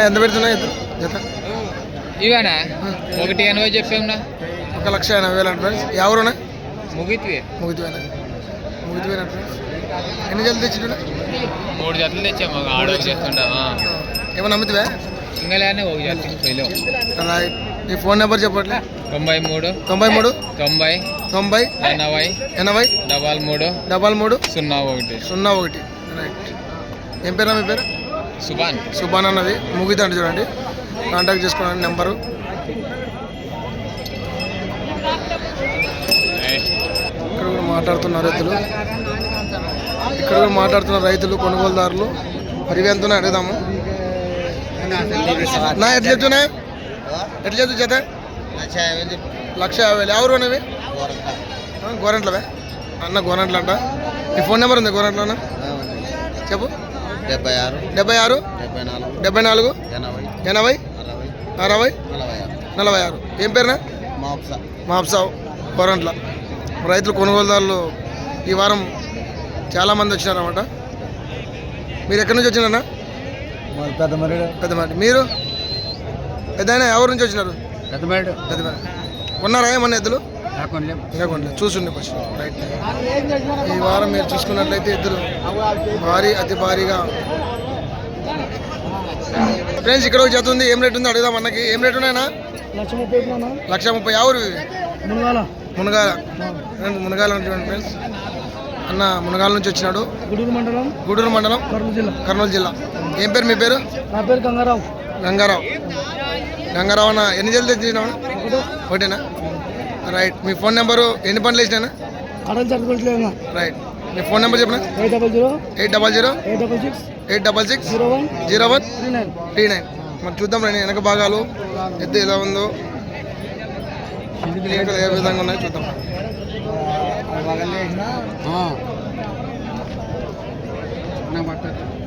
ఎంత జత ఇవేనా? ఒకటి ఎనభై చెప్పాంనా ఒక లక్ష ఎనభై వేలు అంటే ఫ్రెండ్స్ ఎవరున్నా? ముగిత్వి. ముగిపోయినా ఫ్రెండ్స్ ఎన్ని జల్లు తెచ్చిన మూడు జతలు తెచ్చాము. ఆడో చేస్తుంటా ఏమన్నా అమ్ముతావా ఇంకా లేనే ఒక జత. రైట్. నీ ఫోన్ నెంబర్ చెప్పట్లే. తొంభై మూడు. తొంభై మూడు? తొంభై. తొంభై? ఎనభై. ఎనభై? డబల్ మూడు. డబల్ మూడు? సున్నా ఒకటి. సున్నా ఒకటి. రైట్. ఏం పేరు మీ పేరు? సుభాన్. సుబాన్ అన్నది. ముగిదండి చూడండి. కాంటాక్ట్ చేసుకోండి నెంబరు. ఇక్కడ కూడా మాట్లాడుతున్న రైతులు. ఇక్కడ కూడా మాట్లాడుతున్న రైతులు కొనుగోలుదారులు. మరి ఇవి ఎంత ఉన్నాయి అడుగుదాము. నా ఎట్లా చెప్తున్నాయి? ఎట్లా చెప్తు చేత? లక్ష యాభై వేలు. ఎవరు అనేవి గోరంట్లవే. అన్న గోరంట్ల అంట మీ ఫోన్ నెంబర్ ఉంది గోరంట్ల అన్న? చెప్పు. డెబ్బై ఆరు. డెబ్బై ఆరు? డెబ్బై నాలుగు. డెబ్బై నాలుగు? ఎనభై. ఎనభై? అరవై. అరవై? నలభై ఆరు. నలభై ఆరు. ఏం పేరునా? మాప్సా. మాప్సావ్. కోరంట్ల. రైతులు కొనుగోలుదారులు ఈ వారం చాలామంది వచ్చినారన్నమాట. మీరు ఎక్కడి నుంచి వచ్చినారన్నా? పెద్ద మరిడు పెద్ద మాట మీరు? పెద్ద ఎవరి నుంచి వచ్చినారు? పెద్ద మరిడు పెద్ద కొన్నారా ఏమన్నా ఎద్దులు? లేకుండా చూసుండే కొంచెం రైట్ ఈ వారం మీరు చూసుకున్నట్లయితే ఎద్దులు భారీ అతి భారీగా. ఫ్రెండ్స్ ఇక్కడ ఒక జత ఉంది. ఏం రేట్ ఉంది అడుగుదాం అన్నకి. ఏం రేట్ ఉన్నాయన్నా? లక్ష ముప్పై లక్ష ముప్పై. ఎవరు ఇవి? మునగాల. మునగాల. చూడండి ఫ్రెండ్స్ అన్న మునగాల నుంచి వచ్చినాడు. గుడూరు మండలం గూడూరు మండలం కర్నూలు జిల్లా. కర్నూలు జిల్లా. ఏం పేరు మీ పేరు? నా పేరు గంగారావు. గంగారావు. గంగారావు అన్న ఎన్ని జల్లు తెచ్చినావు? ఒకటేనా? రైట్ మీ ఫోన్ నెంబరు ఎన్ని పనులు వేసినా రైట్ మీ ఫోన్ నెంబర్ చెప్పిన eight double zero eight double zero eight double six eight double six zero one zero one three nine three nine మరి చూద్దాం రండి వెనక భాగాలు ఎద్దు ఎలా ఉందో ఏ విధంగా ఉన్నాయో చూద్దాం నాకు పట్టదు